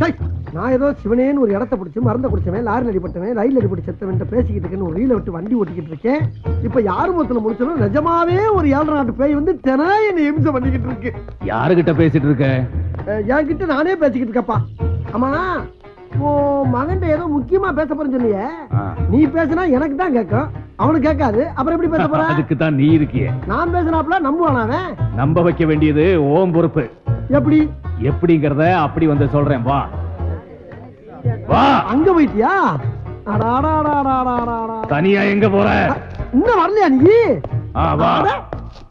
சை, நான் ஏதோ சிவனேன்னு ஒரு இடத்த பிடிச்சி மருந்த குடிச்சவன் லாரில் அடிபட்டவன் ரயில் அடிபட்டு செத்தவன் பேசிக்கிட்டு இருக்கேன்னு ஒரு ரீல விட்டு வண்டி ஓட்டிக்கிட்டு இருக்கேன் இப்ப யாரு முத்துல முடிச்சலும் நிஜமாவே ஒரு ஏழரை நாட்டு பேய் வந்து தெனா என்னை இம்சம் பண்ணிக்கிட்டு இருக்கு யாருகிட்ட பேசிட்டு இருக்க என் என்கிட்ட நானே பேசிக்கிட்டு இருக்கப்பா ஆமா உன் மகன்கிட்ட ஏதோ முக்கியமா பேச போறேன்னு சொன்னியே நீ பேசினா எனக்கு தான் கேட்கும் அவனுக்கு கேட்காது அப்புறம் எப்படி பேச போற அதுக்கு தான் நீ இருக்கிய நான் பேசினாப்ல நம்புவானா அவன் நம்ப வைக்க வேண்டியது ஓம் பொறுப்பு எப்படி எப்படிங்கறத அப்படி வந்து சொல்றேன் வா. வா. அங்க போயிட்டியா. தனியா எங்க போற? இன்னும் வரலையா நீ?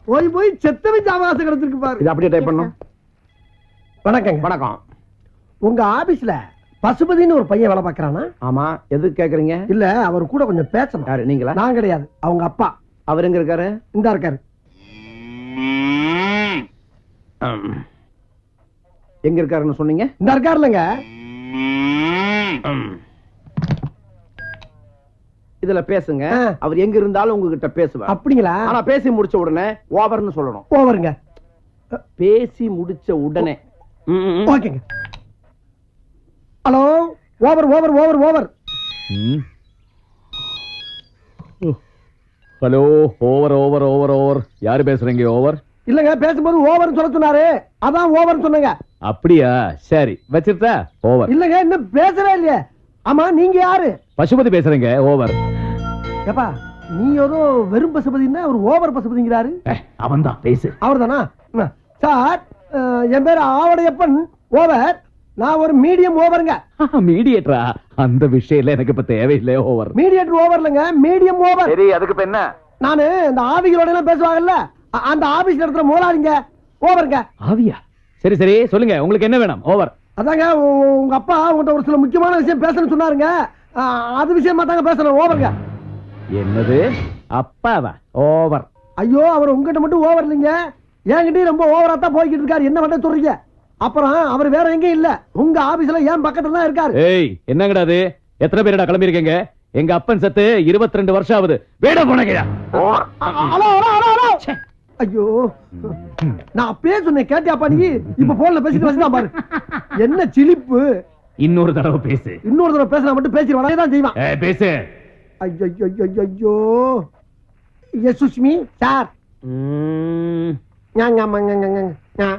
போய் போய் செத்தவன் ஜாவாசம் கிடைச்சிருக்கு பாரு. இது அப்படியே டைப் பண்ணும் வணக்கங்க. வணக்கம். உங்க ஆபீஸ்ல பசுபதின்னு ஒரு பையன் வேலை பார்க்கறானா? ஆமா எது கேக்குறீங்க? இல்ல அவர் கூட கொஞ்சம் பேசணும். யாரு நீங்களா? நான் கிடையாது அவங்க அப்பா. அவர் எங்க இருக்காரு? இந்த இருக்காரு. எங்க இருக்காருன்னு சொன்னீங்க? இந்த இருக்காருலங்க. இதுல பேசுங்க. அவர் எங்க இருந்தாலும் உங்ககிட்ட பேசுவார். அப்படிங்களா? ஆனா பேசி முடிச்ச உடனே ஓவர்னு சொல்லணும். ஓவருங்க. பேசி முடிச்ச உடனே. ஓகேங்க. Hello? Over over over over. Hello over over over over. யாரு பேசுறீங்க ஓவர்? இல்லங்க பேசும்போது ஓவர்னு சொல்ல சொன்னாரு. அதான் ஓவர்னு சொன்னங்க. அப்படியா? சரி வச்சிருத்தா? ஓவர் இல்லங்க இன்னும் பேசவே இல்லையே. ஆமா நீங்க யாரு? பசுபதி பேசுறீங்க ஓவர் ஏப்பா நீ ஏதோ வெறும் பசுபதினா ஒரு ஓவர் பசுபதிங்கிறாரு. அவன் தான் பேசு. அவர் தானா சார் என் பேர் ஆவடையப்பன் ஓவர் நான் ஒரு மீடியம் ஓவருங்க மீடியேட்டரா அந்த விஷயம்ல எனக்கு இப்ப தேவையில்லை ஓவர் மீடியேட்டர் ஓவர்லங்க மீடியம் ஓவர் சரி அதுக்கு இப்ப என்ன? நானு இந்த ஆவிகளோட எல்லாம் பேசுவாங்கல்ல அந்த ஆபீஸ் நடத்துற முதலாளிங்க ஓவருங்க ஆவியா? சரி சரி சொல்லுங்க. உங்களுக்கு என்ன வேணும்? ஓவர் அதாங்க உங்க அப்பா உங்கள்கிட்ட ஒரு சில முக்கியமான விஷயம் பேசணும்னு சொன்னாருங்க. அது விஷயமா தாங்க பேசணும். ஓவருங்க என்னது? அப்பாவா? ஓவர் ஐயோ அவர் உங்ககிட்ட மட்டும் ஓவர் இல்லைங்க. என்கிட்டயும் ரொம்ப ஓவரா தான் போய்கிட்டு இருக்காரு. என்ன பண்ண சொல்றீங்க? அப்புறம் அவர் வேற எங்கேயும் இல்ல. உங்க ஆபீஸ்ல ஏன் பக்கத்துல தான் இருக்காரு. ஏய் என்னங்கடா அது? எத்தனை பேருடா கிளம்பியிருக்கீங்க? எங்க அப்பன் செத்து 22 வருஷம் ஆகுது. வேட போனகையா ஐயோ. நான் அப்பயே சொன்னேன் கேட்டியாப்பா நீ? இப்ப போன்ல பேசிட்டு வச்சுதான் பாரு. என்ன சிலிப்பு? இன்னொரு தடவை பேசு. இன்னொரு தடவை பேசினா மட்டும் பேசிடுவானே தான் செய்வான். ஏய், பேசு. ஐயோ ஐயோ ஐயோ எஸ் சுஷ்மி சார். ஞாங்க மங்க ஞாங்க ஞா.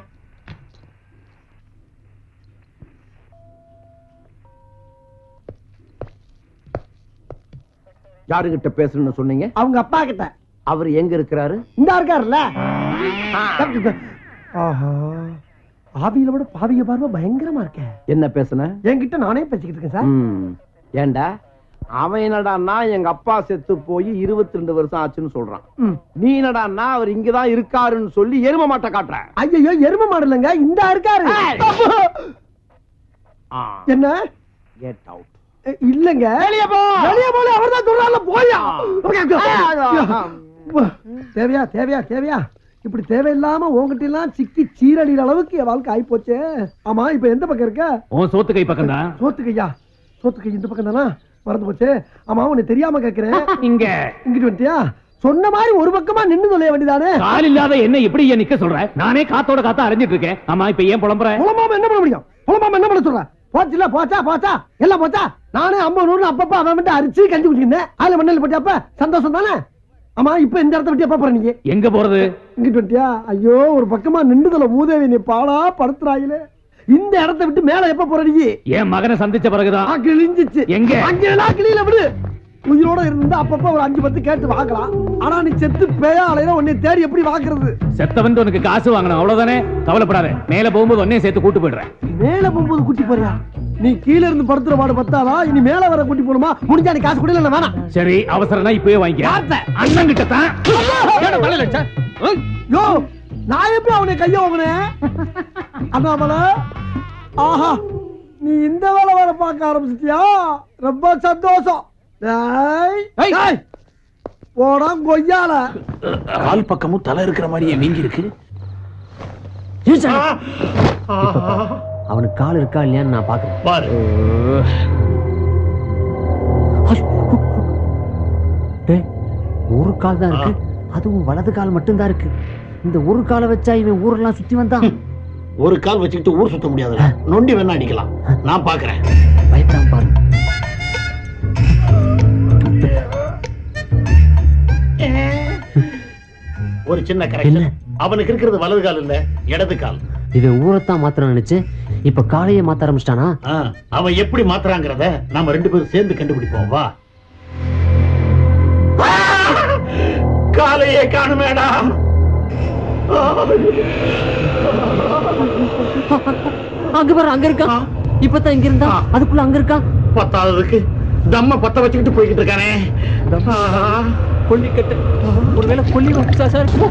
யாருகிட்ட பேசணும்னு சொன்னீங்க? அவங்க அப்பா கிட்ட. அவர் எங்க இருக்கிறாரு? இந்த இருக்காருல்ல. ஆஹா. ஆவியில விட பாவிய பார்வை பயங்கரமா இருக்க. என்ன பேசுன? என்கிட்ட நானே பேசிக்கிட்டு இருக்கேன் சார். ம். ஏன்டா அவன் என்னடான்னா எங்க அப்பா செத்து போய் 22 வருஷம் ஆச்சுன்னு சொல்றான். நீ என்னடான்னா அவர் இங்கதான் இருக்காருன்னு சொல்லி எரும மாட்ட காட்டுற? ஐயோ எரும மாடலங்க இந்த இருக்காரு. என்ன? கெட் அவுட் இல்லங்க. வெளிய போ. வெளிய போல அவர்தான் சொல்றாருல போயா. தேவையா தேவையா தேவையா? இப்படி தேவையில்லாம உங்ககிட்ட எல்லாம் சிக்கி சீரழிகிற அளவுக்கு என் வாழ்க்கை ஆயிப்போச்சே. ஆமா இப்ப எந்த பக்கம் இருக்க? உன் சோத்து கை பக்கம் தான் சோத்துக்கையா? சோத்துக்கை இந்த பக்கம் தானா மறந்து போச்சு. ஆமா உன்னை தெரியாம கேக்குறேன். இங்க. இங்கிட்டு வந்துட்டியா? சொன்ன மாதிரி ஒரு பக்கமா நின்னு சொல்ல வேண்டியதானே? கால் இல்லாத என்ன இப்படி ஏன் நிக்க சொல்ற? நானே காத்தோட காத்தா அரைஞ்சிட்டு இருக்கேன். ஆமா இப்ப ஏன் புலம்புற? புலம்பாம என்ன பண்ண முடியும்? புலம்பாம என்ன பண்ண சொல்ற? போச்சுல போச்சா போச்சா? எல்லாம் போச்சா? நானே ஐம்பது நூறு அப்பப்ப அவன் மட்டும் அரிச்சு கஞ்சி குடிச்சிருந்தேன் அதுல மண்ணில் போட்டியாப்ப? சந்தோஷம் தானே? ஆமா இப்ப இந்த இடத்த விட்டு எப்ப போற நீங்க? எங்க போறது? இங்கிட்டு வந்துட்டியா? ஐயோ ஒரு பக்கமா நின்றுதல மூதேவி நீ பாடா படுத்துறாயிலே. இந்த இடத்த விட்டு மேல எப்ப போற நீ? என் மகனை சந்திச்ச பிறகுதான். கிழிஞ்சிச்சு. எங்க? அங்கெல்லாம் கிளியில விடு. உயிரோட இருந்தா அப்பப்ப ஒரு அஞ்சு பத்து கேட்டு வாங்கலாம். ஆனா நீ செத்து பேயா அலையில உன்னை தேடி எப்படி வாக்குறது செத்தவன் உனக்கு காசு வாங்கணும். அவ்வளவுதானே? கவலைப்படாத. மேல போகும்போது உடனே சேர்த்து கூட்டு போயிடுறேன். மேல போகும்போது குட்டி போறியா? நீ கீழ இருந்து படுத்துற பாடு பத்தாதா? இனி மேல வர குட்டி போடுமா முடிஞ்சா நீ காசு கூட இல்ல வேணாம். சரி அவசரம்னா இப்பவே வாங்கிக்க? அண்ணன் கிட்ட தான். யோ நான் எப்படி அவனை கைய வாங்கினேன்? அண்ணாமலை ஆஹா நீ இந்த வேலை வேற பார்க்க ஆரம்பிச்சிட்டியா? ரொம்ப சந்தோஷம். போடா கொய்யால. கால் பக்கமும் தலை இருக்கிற மாதிரியே வீங்கி இருக்கு அவனுக்கு கால் இருக்கா இல்லையான்னு நான் பாக்குறேன் பாரு. ஒரு கால் தான் இருக்கு. அதுவும் வலது கால் மட்டும்தான் இருக்கு. இந்த ஒரு காலை வச்சா இவன் ஊரெல்லாம் சுத்தி வந்தான் ஒரு கால் வச்சுக்கிட்டு ஊர் சுத்த முடியாதுடா. நொண்டி வேணா அடிக்கலாம். நான் பாக்குறேன் பயப்படாம பாரு. ஒரு சின்ன கரெக்ஷன் அவனுக்கு இருக்கிறது வலது கால் இல்ல இடது கால். இவன் ஊரைத்தான் மாத்திரம் நினைச்சு இப்ப காலையே மாத்த ஆரம்பிச்சிட்டானா அவன் எப்படி மாத்துறாங்கிறத நாம ரெண்டு பேரும் சேர்ந்து கண்டுபிடிப்போம் வா! காலையே காணுமேடா அங்க பாரு அங்க இருக்கான் இப்பதான் இங்க இருந்தா அதுக்குள்ள அங்க இருக்கான் பத்தாததுக்கு தம்ம பத்த வச்சுக்கிட்டு போய்கிட்டு இருக்கானே. ஆ! கொல்லிக்கட்டு ஒருவேளை கொல்லி வச்சா இருக்குமோ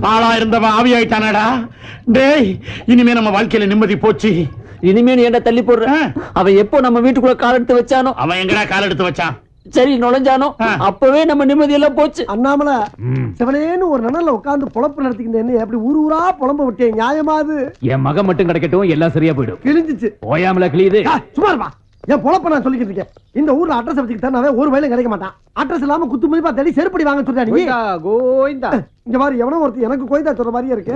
ஆளா இருந்தவன் ஆவி ஆயிட்டானடா. டேய் இனிமே நம்ம வாழ்க்கையில நிம்மதி போச்சு. இனிமே ஏன்டா தள்ளி போடுற? அவன் எப்போ நம்ம வீட்டுக்குள்ள கால் எடுத்து வச்சானோ? அவன் எங்கடா கால் எடுத்து வச்சான்? சரி நுழைஞ்சானோ. அப்பவே நம்ம நிம்மதி எல்லாம் போச்சு. அண்ணாமலை சிவனேன்னு ஒரு நனல்ல உட்கார்ந்து பொழப்பு நடத்திக்கிட்டு என்ன அப்படி ஊர் ஊரா புலம்ப விட்டேன் நியாயமா அது? என் மகன் மட்டும் கிடைக்கட்டும் எல்லாம் சரியா போயிடும். கிழிஞ்சிச்சு. ஓயாமல சும்மா இருப்பா என் பொழப்ப நான் சொல்லிக்கிட்டு இருக்கேன். இந்த ஊர்ல அட்ரஸ் வச்சுக்கிட்டா நான் ஒரு வேலையும் கிடைக்க மாட்டான். அட்ரஸ் இல்லாம குத்து மதிப்பா தேடி செருப்படி வாங்க சொல்றா நீ. இங்க மாதிரி எவனோ ஒருத்தர் எனக்கு கோயந்தா சொல்ற மாதிரியே இருக்கு.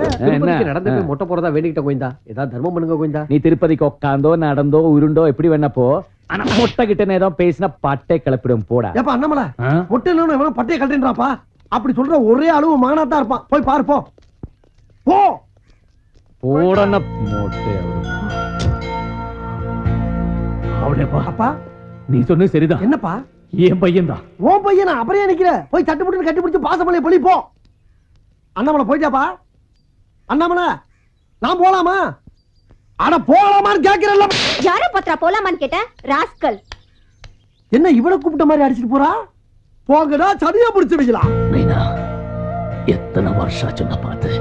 நடந்து மொட்டை போறதா வேண்டிக்கிட்ட கோவிந்தா ஏதாவது தர்மம் பண்ணுங்க கோவிந்தா நீ திருப்பதிக்கு உட்காந்தோ நடந்தோ உருண்டோ எப்படி வேணா போ. ஆனா மொட்டை கிட்ட ஏதோ பேசினா பட்டே கிளப்பிடும் போடா. ஏப்பா அண்ணாமல? மொட்டை இல்லைன்னு எவனோ பட்டையை கட்டுன்றாப்பா அப்படி சொல்ற ஒரே அளவு மகனாத்தான் இருப்பான். போய் பாரு போ. போடன மொட்டை அவளேப்பா அப்பா. நீ சொன்னது சரிதான். என்னப்பா? என் பையன் தான் உன் பையனா? அப்புறம் நிக்கிற? போய் தட்டு போட்டு கட்டி பிடிச்சு பாசமலையை பொழி போ. அண்ணாமலை போயிட்டாப்பா. அண்ணாமலை நான் போலாமா? அட போலாமான்னு கேட்கிறல்ல யார பத்திரா போலாமான்னு கேட்டேன். ராஸ்கல். என்ன இவனை கூப்பிட்ட மாதிரி அடிச்சிட்டு போறா? போங்கடா சதியா பிடிச்சு வைக்கலாம் நைனா எத்தனை வருஷம் ஆச்சு நான் பார்த்து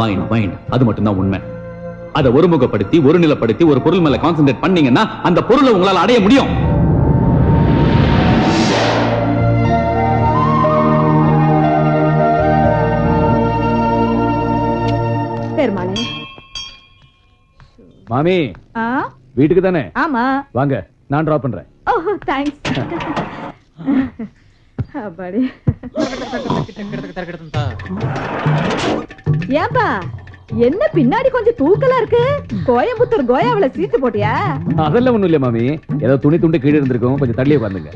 மைண்ட் மைண்ட் அது மட்டும்தான் உண்மை. அதை ஒருமுகப்படுத்தி ஒரு நிலப்படுத்தி ஒரு பொருள் மேல கான்சென்ட்ரேட் பண்ணீங்கன்னா அந்த பொருளை உங்களால அடைய முடியும். மாமி. வீட்டுக்கு தானே? ஆமா. வாங்க நான் டிராப் பண்றேன். ஓ தேங்க்ஸ் அப்பாடி. ஏன்பா என்ன பின்னாடி கொஞ்சம் தூக்கலா இருக்கு? கோயம்புத்தூர் கோயாவுல சீட்டு போட்டியா? அதெல்லாம் ஒண்ணும் இல்லையா மாமி? ஏதோ துணி துண்டு கீழே இருந்திருக்கும். கொஞ்சம் தள்ளி உட்காந்துங்க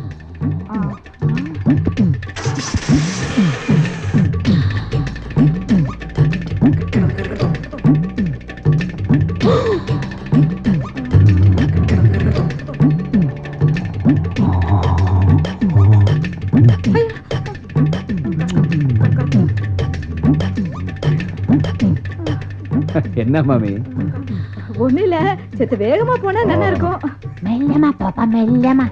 என்ன மாமி? ஒண்ணு இல்ல செத்து வேகமா போனா நல்லா இருக்கும். மெல்லமா பாப்பா மெல்லமா.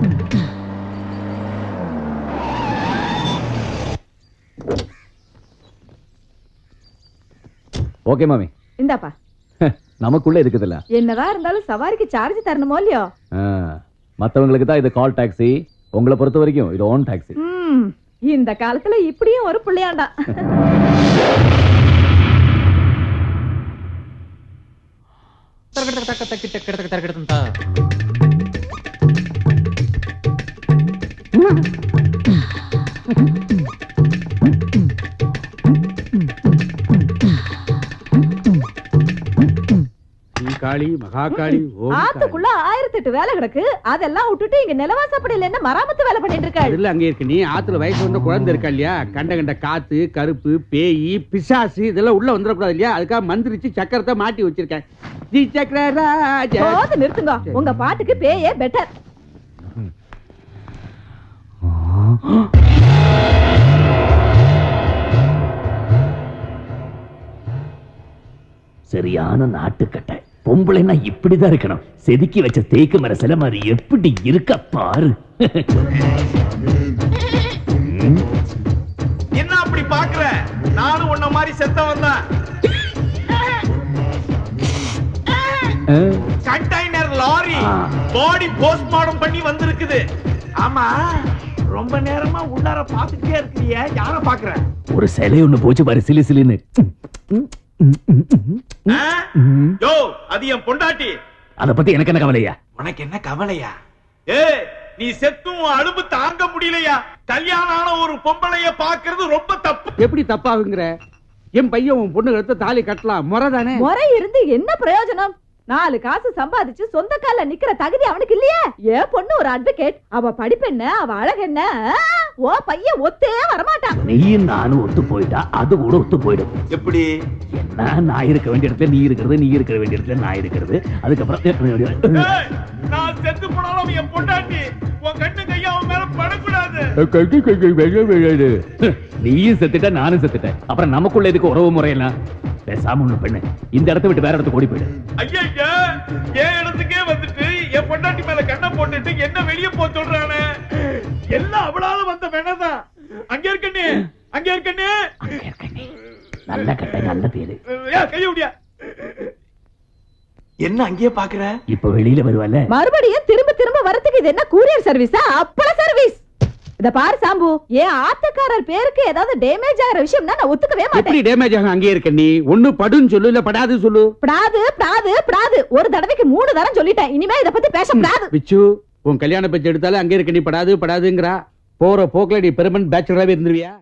ஓகே மாமி. இந்தாப்பா. நமக்குள்ள இருக்குதுல்ல. என்னதான் இருந்தாலும் சவாரிக்கு சார்ஜ் தரணுமோ இல்லையோ? ஆ, மத்தவங்களுக்கு தான் இது கால் டாக்ஸி உங்களை பொறுத்த வரைக்கும் இது ஓன் டாக்ஸி இந்த காலத்துல இப்படியும் ஒரு பிள்ளையாண்டா. காளி மகாகாளி ஓம் ஆத்துக்குள்ள ஆயிரத்தி எட்டு வேலை கிடக்கு அதெல்லாம் விட்டுட்டு இங்க நிலவாசப்படியில என்ன மராமத்து வேலை பண்ணிட்டு இருக்கா இல்ல அங்க இருக்கு நீ ஆத்துல வயசு வந்த குழந்தை இருக்கா இல்லையா கண்ட கண்ட காத்து கருப்பு பேய் பிசாசு இதெல்லாம் உள்ள வந்துடக்கூடாது இல்லையா அதுக்காக மந்திரிச்சு சக்கரத்தை மாட்டி வச்சிருக்கேன் ஸ்ரீ சக்கர ராஜா போது நிறுத்துங்க உங்க பாட்டுக்கு பேயே பெட்டர் சரியான நாட்டுக்கட்டை. பொம்பளைன்னா இப்படிதான் இருக்கணும். செதுக்கி வச்ச தேக்கு மர சில மாதிரி எப்படி இருக்க பாரு. என்ன அப்படி பாக்குற நானும் உன்ன மாதிரி செத்தவன் தான். கண்டெய்னர் லாரி பாடி போஸ்ட்மார்டம் பண்ணி வந்திருக்குது. ஆமா ரொம்ப நேரமா உள்ளார பாத்துட்டே இருக்கிறிய. யார பாக்குற ஒரு சிலை ஒண்ணு போச்சு பாரு சிலு சிலுன்னு. யோ அது என் பொண்டாட்டி. அத பத்தி எனக்கு என்ன கவலையா? உனக்கு என்ன கவலையா? ஏய் நீ செத்தும் உன் அலும்பு தாங்க முடியலையா? கல்யாணம் ஆன ஒரு பொம்பளைய பாக்குறது ரொம்ப தப்பு. எப்படி தப்பாகுங்கிற? என் பையன் உன் பொண்ணு எடுத்து தாலி கட்டலாம். முறை தானே? முறை இருந்து என்ன பிரயோஜனம்? நாலு காசு சம்பாதிச்சு சொந்த கால்ல நிக்கிற தகுதி அவனுக்கு இல்லையே? ஏன் பொண்ணு ஒரு அட்வொகேட் அவ படிப்பு என்ன? அவ அழகு என்ன? ஓ பையன் ஒத்தே வரமாட்டான். நீயும் நானும் ஒத்து போயிட்டா அது கூட ஒத்து போயிடும். எப்படி? என்ன? நான் இருக்க வேண்டிய இடத்துல நீ இருக்கிறது நீ இருக்க வேண்டிய இடத்துல நான் இருக்கிறது. அதுக்கப்புறம் நான் செத்து போனாலும் என் பொண்டாட்டி உன் கண்ணு கையா அவன் மேல படக்கூடாது. நீயும் செத்துட்ட நானும் செத்துட்டேன். அப்புறம் நமக்குள்ள எதுக்கு உறவு முறையெல்லாம்? பேசாம ஒண்ணு பண்ணு. இந்த இடத்த விட்டு வேற இடத்துக்கு ஓடி போயிடு. ஐயா என் இடத்துக்கே வந்துட்டு என் பொண்டாட்டி மேல கண்ணை போட்டுட்டு என்ன வெளிய போ சொல்றானே? எல்லாம் அவளால வந்த வேணதான் அங்க இருக்கண்ணே அங்க இருக்கண்ணே நல்ல கட்டை நல்ல பேரு கைய விடியா. என்ன அங்கேயே பாக்குற? இப்ப வெளியில வருவால மறுபடியும் திரும்ப திரும்ப வரதுக்கு இது என்ன கூரியர் சர்வீஸா அப்பள சர்வீஸ் இத பாரு சாம்பு ஏன் ஆத்தக்காரர் பேருக்கு ஏதாவது டேமேஜ் ஆகிற விஷயம்னா நான் ஒத்துக்கவே மாட்டேன். எப்படி டேமேஜ் ஆகும்? அங்கேயே இருக்க நீ. ஒண்ணு படுன்னு சொல்லு இல்ல படாது சொல்லு. படாது படாது படாது. ஒரு தடவைக்கு மூணு தரம் சொல்லிட்டேன். இனிமே இத பத்தி பேச படாது. பிச்சு உன் கல்யாண பேச்சு எடுத்தாலும் அங்கே இருக்க நீ படாது படாதுங்கிறா. போற போக்குல நீ பெருமன் பேச்சுலராகவே இருந்துருவியா?